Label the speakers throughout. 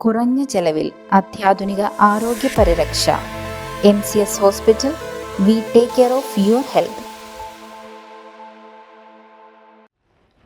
Speaker 1: കുറഞ്ഞ ചെലവിൽ അത്യാധുനിക ആരോഗ്യ പരിരക്ഷ. M C S hospital we take care of your health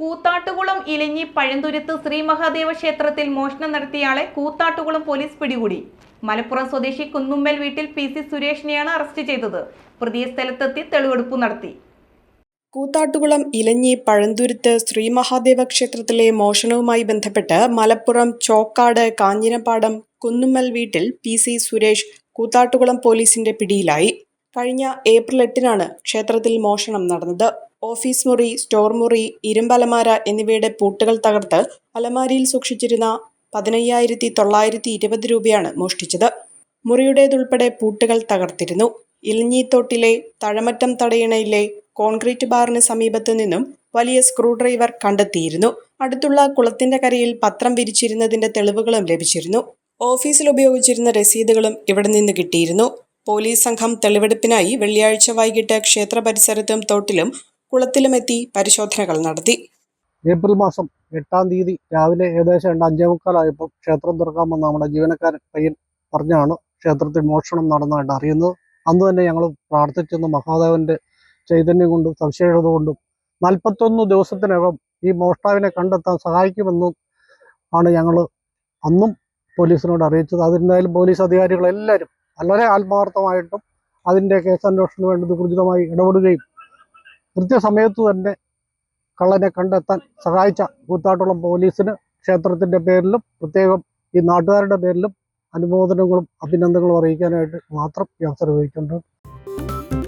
Speaker 2: Koothattukulam Elanji Pazhanthuruthu Shri Mahadeva ക്ഷേത്രത്തിൽ മോഷണം നടത്തിയയാളെ കൂത്താട്ടുകുളം പോലീസ് പിടികൂടി. മലപ്പുറം സ്വദേശി കുന്നുമ്മൽ വീട്ടിൽ പി സി സുരേഷിനെയാണ് അറസ്റ്റ് ചെയ്തത്. പ്രതിയെ സ്ഥലത്തെത്തി തെളിവെടുപ്പ് നടത്തി.
Speaker 3: കൂത്താട്ടുകുളം ഇലഞ്ഞി പഴന്തുരുത്ത് ശ്രീ മഹാദേവ ക്ഷേത്രത്തിലെ മോഷണവുമായി ബന്ധപ്പെട്ട് മലപ്പുറം ചോക്കാട് കാഞ്ഞിരപ്പാടം കുന്നുമ്മൽ വീട്ടിൽ പി സി സുരേഷ് കൂത്താട്ടുകുളം പോലീസിന്റെ പിടിയിലായി. കഴിഞ്ഞ ഏപ്രിൽ എട്ടിനാണ് ക്ഷേത്രത്തിൽ മോഷണം നടന്നത്. ഓഫീസ് മുറി സ്റ്റോർ മുറി ഇരുമ്പലമാര എന്നിവയുടെ പൂട്ടുകൾ തകർത്ത് അലമാരിയിൽ സൂക്ഷിച്ചിരുന്ന പതിനയ്യായിരത്തി തൊള്ളായിരത്തി ഇരുപത് രൂപയാണ് മോഷ്ടിച്ചത്. മുറിയുടേതുൾപ്പെടെ പൂട്ടുകൾ തകർത്തിരുന്നു. ഇലഞ്ഞിത്തോട്ടിലെ തഴമറ്റം തടയണയിലെ കോൺക്രീറ്റ് ബാറിന് സമീപത്തു നിന്നും വലിയ സ്ക്രൂ ഡ്രൈവർ കണ്ടെത്തിയിരുന്നു. അടുത്തുള്ള കുളത്തിന്റെ കരയിൽ പത്രം വിരിച്ചിരുന്നതിന്റെ തെളിവുകളും ലഭിച്ചിരുന്നു. ഓഫീസിൽ ഉപയോഗിച്ചിരുന്ന രസീതുകളും ഇവിടെ നിന്ന് കിട്ടിയിരുന്നു. പോലീസ് സംഘം തെളിവെടുപ്പിനായി വെള്ളിയാഴ്ച വൈകിട്ട് ക്ഷേത്ര പരിസരത്തും തോട്ടിലും കുളത്തിലുമെത്തി പരിശോധനകൾ നടത്തി.
Speaker 4: ഏപ്രിൽ മാസം എട്ടാം തീയതി രാവിലെ ഏകദേശം രണ്ട് അഞ്ചേ മുക്കാലായപ്പോൾ ക്ഷേത്രം തുറക്കാമെന്ന് നമ്മുടെ ജീവനക്കാരൻ പയ്യൻ പറഞ്ഞാണ് ക്ഷേത്രത്തിൽ മോഷണം നടന്നതായിട്ട് അറിയുന്നത്. അന്ന് തന്നെ ഞങ്ങൾ പ്രാർത്ഥിച്ചെന്ന് മഹാദേവന്റെ ചൈതന്യം കൊണ്ടും സവിശേഷത കൊണ്ടും നാൽപ്പത്തൊന്ന് ദിവസത്തിനകം ഈ മോഷ്ടാവിനെ കണ്ടെത്താൻ സഹായിക്കുമെന്നും ആണ് ഞങ്ങൾ അന്നും പോലീസിനോട് അറിയിച്ചത്. അതിനായാലും പോലീസ് അധികാരികളെല്ലാവരും വളരെ ആത്മാർത്ഥമായിട്ടും അതിന്റെ കേസന്വേഷണത്തിന് വേണ്ടത് ഊർജിതമായി ഇടപെടുകയും കൃത്യസമയത്ത് തന്നെ കള്ളനെ കണ്ടെത്താൻ സഹായിച്ച കൂത്താട്ടുളം പോലീസിന് ക്ഷേത്രത്തിന്റെ പേരിലും പ്രത്യേകം ഈ നാട്ടുകാരുടെ പേരിലും അനുമോദനങ്ങളും അഭിനന്ദനങ്ങളും അറിയിക്കാനായിട്ട് മാത്രം ഈ അവസരം ഉപയോഗിക്കുന്നുണ്ട്